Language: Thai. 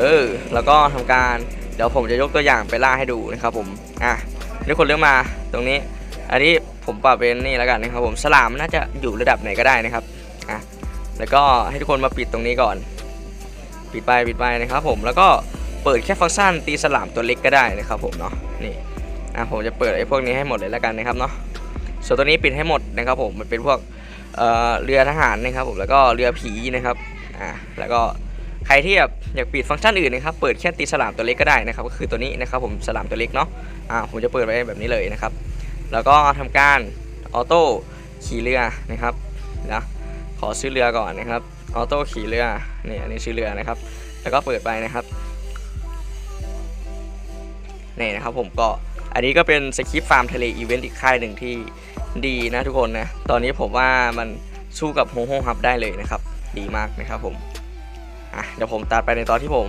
เออ แล้วก็ทำการเดี๋ยวผมจะยกตัวอย่างไปล่าให้ดูนะครับผมอะนี่คนเลือกมาตรงนี้ อันนี้ผมปรับเป็นนี่แล้วกันนะครับผมสลามน่าจะอยู่ระดับไหนก็ได้นะครับอะแล้วก็ให้ทุกคนมาปิดตรงนี้ก่อน ปิดไปปิดไปนะครับผมแล้วก็เปิดแค่ฟังก์ชันตีสลามตัวเล็กก็ได้นะครับผมเนาะนี่อะผมจะเปิดไอ้พวกนี้ให้หมดเลยแล้วกันนะครับเนาะส่วนตัวนี้ปิดให้หมดนะครับผมมันเป็นพวกเอ่อเรือทหารนะครับผมแล้วก็เรือผีนะครับอะแล้วก็ ครที่แบบอยากปิดฟังก์ชันอื่นนะครับ เปิดแค่ตีสลามตัวเล็กก็ได้นะครับ ก็คือตัวนี้นะครับผมสลามตัวเล็กเนาะ อะผมจะเปิดไว้แบบนี้เลยนะครับ แล้วก็ทำการออโต้ขี่เรือนะครับนะขอซื้อเรือก่อนนะครับ ออโต้ขี่เรือนี่อันนี้ซื้อเรือนะครับ แล้วก็เปิดไปนะครับนี่นะครับผมก็อันนี้ก็เป็นสคริปต์ฟาร์มทะเลอีเวนต์อีกค่ายหนึ่งที่ดีนะทุกคนนะ ตอนนี้ผมว่ามันสู้กับโฮโฮฮับได้เลยนะครับ ดีมากนะครับผม เดี๋ยวผมตัดไปในตอนที่ผม